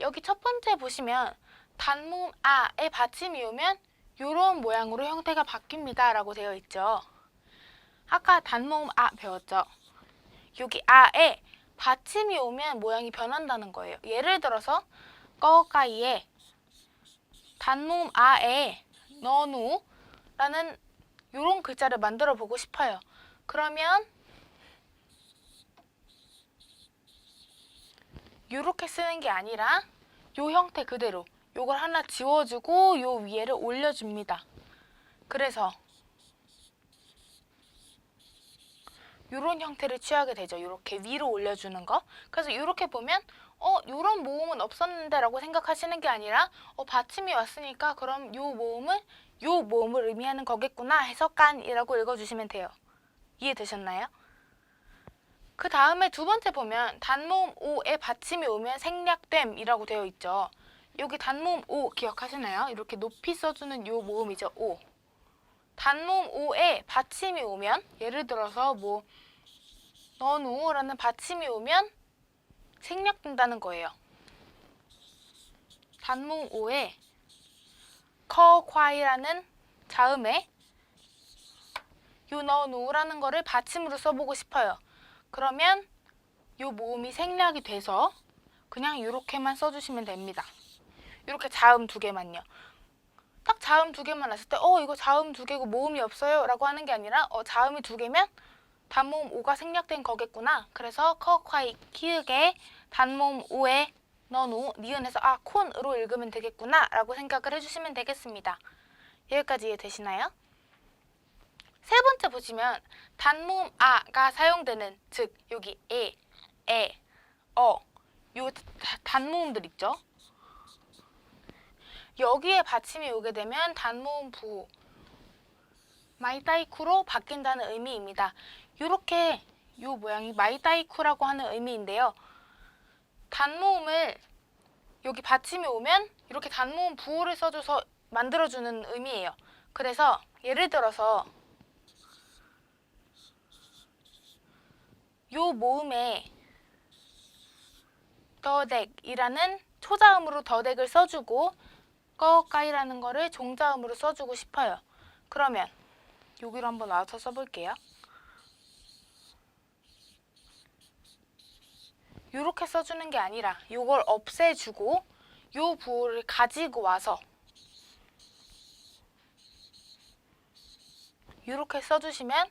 여기 첫 번째 보시면 단모음 아에 받침이 오면 이런 모양으로 형태가 바뀝니다. 라고 되어 있죠. 아까 단모음 아 배웠죠? 여기 아에 받침이 오면 모양이 변한다는 거예요. 예를 들어서 꺼까이에 단모음 아에 너누라는 이런 글자를 만들어 보고 싶어요. 그러면 이렇게 쓰는 게 아니라 요 형태 그대로 요걸 하나 지워주고 요 위에를 올려줍니다. 그래서 요런 형태를 취하게 되죠. 이렇게 위로 올려주는 거. 그래서 이렇게 보면 어 요런 모음은 없었는데 라고 생각하시는 게 아니라 어 받침이 왔으니까 그럼 요 모음은 요 모음을 의미하는 거겠구나 해서 깐이라고 읽어주시면 돼요. 이해되셨나요? 그 다음에 두 번째 보면 단모음 오에 받침이 오면 생략됨이라고 되어 있죠. 여기 단모음 오 기억하시나요? 이렇게 높이 써주는 요 모음이죠. 오. 단모음 오에 받침이 오면 예를 들어서 뭐 너누라는 받침이 오면 생략된다는 거예요. 단모음 오에 커과이라는 자음에 요 너누라는 거를 받침으로 써보고 싶어요. 그러면 요 모음이 생략이 돼서 그냥 이렇게만 써주시면 됩니다. 이렇게 자음 두 개만요. 딱 자음 두 개만 났을 때, 어, 이거 자음 두 개고 모음이 없어요. 라고 하는 게 아니라, 어, 자음이 두 개면 단모음 오가 생략된 거겠구나. 그래서 커 콰이 키읔에 단모음 오에 너누 니은에서 아, 콘으로 읽으면 되겠구나. 라고 생각을 해주시면 되겠습니다. 여기까지 이해되시나요? 세 번째 보시면 단모음 아가 사용되는 즉 여기 에, 에, 어, 요 다- 단모음들 있죠? 여기에 받침이 오게 되면 단모음 부 마이타이쿠로 바뀐다는 의미입니다. 이렇게 요 모양이 마이타이쿠라고 하는 의미인데요. 단모음을 여기 받침이 오면 이렇게 단모음 부호를 써줘서 만들어주는 의미예요. 그래서 예를 들어서 요 모음에 더덱이라는 초자음으로 더덱을 써주고 꺼까이라는 거를 종자음으로 써주고 싶어요. 그러면 여기로 한번 와서 써볼게요. 이렇게 써주는 게 아니라 이걸 없애주고 요 부호를 가지고 와서 이렇게 써주시면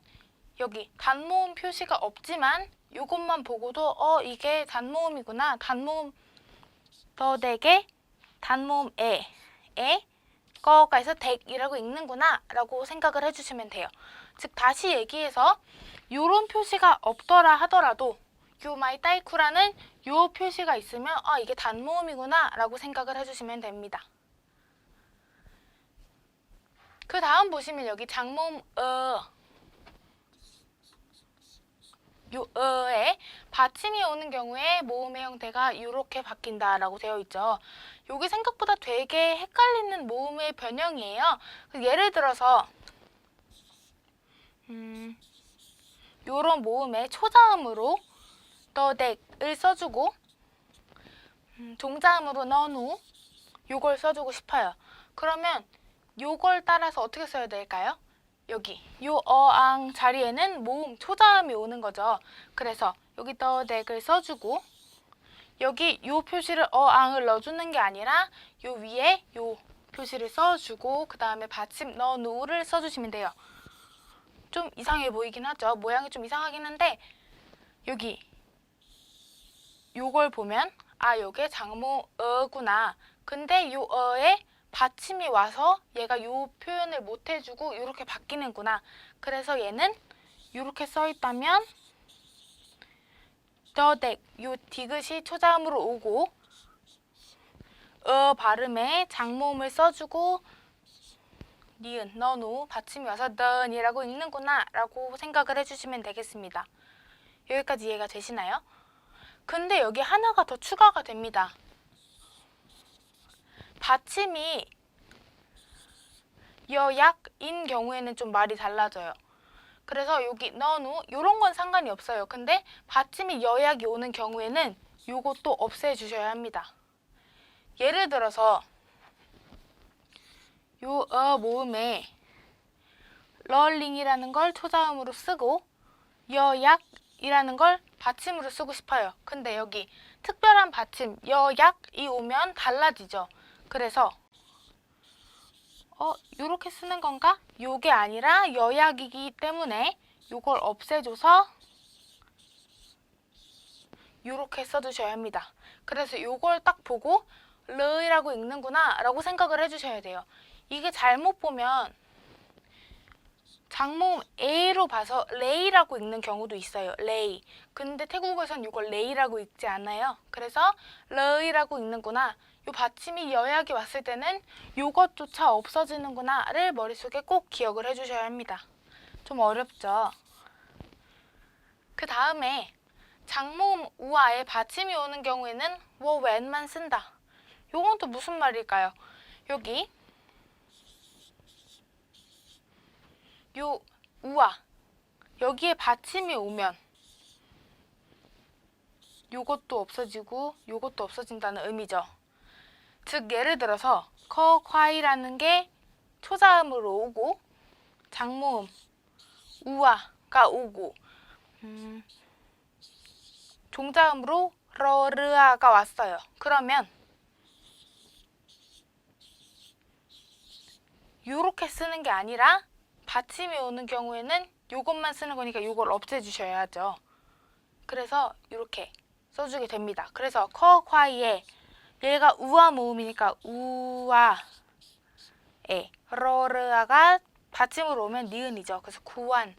여기 단모음 표시가 없지만 이것만 보고도 어 이게 단모음이구나 단모음 더 덱에 단모음 에, 에, 거가 있어 덱이라고 읽는구나 라고 생각을 해주시면 돼요. 즉 다시 얘기해서 요런 표시가 없더라 하더라도 요 마이 따이쿠라는 요 표시가 있으면 아 이게 단모음이구나 라고 생각을 해주시면 됩니다. 그 다음 보시면 여기 장모음 어, 요 어에 받침이 오는 경우에 모음의 형태가 이렇게 바뀐다라고 되어 있죠. 여기 생각보다 되게 헷갈리는 모음의 변형이에요. 그 예를 들어서 음, 요런 모음의 초자음으로 너덱을 써주고 음, 종자음으로 너누 요걸 써주고 싶어요. 그러면 요걸 따라서 어떻게 써야 될까요? 여기 요 어앙 자리에는 모음 초자음이 오는 거죠. 그래서 여기 너덱을 써주고 여기 요 표시를 어앙을 넣어주는 게 아니라 요 위에 요 표시를 써주고 그 다음에 받침 너누를 써주시면 돼요. 좀 이상해 보이긴 하죠. 모양이 좀 이상하긴 한데 여기 요걸 보면 아 요게 장모 어구나. 근데 요 어에 받침이 와서 얘가 요 표현을 못 해주고 이렇게 바뀌는구나. 그래서 얘는 이렇게 써 있다면 더덱 요 디귿이 초자음으로 오고 어 발음에 장모음을 써주고 니은 너누 받침이 와서 넌이라고 읽는구나 라고 생각을 해주시면 되겠습니다. 여기까지 이해가 되시나요? 근데 여기 하나가 더 추가가 됩니다. 받침이 여약인 경우에는 좀 말이 달라져요. 그래서 여기 너누 이런 건 상관이 없어요. 근데 받침이 여약이 오는 경우에는 요것도 없애주셔야 합니다. 예를 들어서 요 어 모음에 럴링이라는 걸 초자음으로 쓰고 여약이라는 걸 받침으로 쓰고 싶어요. 근데 여기 특별한 받침 여약이 오면 달라지죠. 그래서 어 요렇게 쓰는 건가? 요게 아니라 여약이기 때문에 요걸 없애줘서 요렇게 써주셔야 합니다. 그래서 요걸 딱 보고 르이라고 읽는구나 라고 생각을 해주셔야 돼요. 이게 잘못 보면 장모음 A로 봐서 레이라고 읽는 경우도 있어요. 레이. 근데 태국어에선 이걸 레이라고 읽지 않아요. 그래서 러이라고 읽는구나. 요 받침이 여약이 왔을 때는 요것조차 없어지는구나를 머릿속에 꼭 기억을 해주셔야 합니다. 좀 어렵죠? 그 다음에 장모음 우아에 받침이 오는 경우에는 워 웬만 쓴다. 요건 또 무슨 말일까요? 여기 요 우아 여기에 받침이 오면 요것도 없어지고 요것도 없어진다는 의미죠. 즉 예를 들어서 커 콰이라는 게 초자음으로 오고 장모음 우아가 오고 음, 종자음으로 러르아가 왔어요. 그러면 요렇게 쓰는 게 아니라 받침이 오는 경우에는 요것만 쓰는 거니까 요걸 없애 주셔야 하죠. 그래서 이렇게 써주게 됩니다. 그래서 커, 콰이에 얘가 우아 모음이니까 우아 에 러르아가 받침으로 오면 니은이죠. 그래서 구완,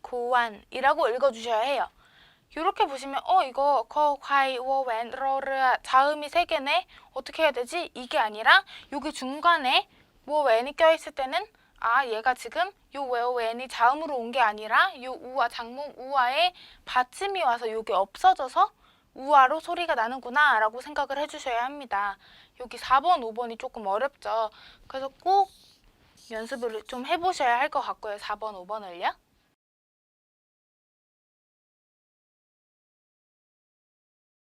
구완이라고 읽어주셔야 해요. 이렇게 보시면 어 이거 커, 콰이, 워 웬, 러르아 자음이 세 개네 어떻게 해야 되지? 이게 아니라 여기 중간에 워웬이 껴있을 때는 아 얘가 지금 요 워웬이 자음으로 온 게 아니라 요 우아 장문 우아에 받침이 와서 요게 없어져서 우아로 소리가 나는구나 라고 생각을 해주셔야 합니다. 여기 4번, 5번이 조금 어렵죠. 그래서 꼭 연습을 좀 해보셔야 할 것 같고요. 4번, 5번을요.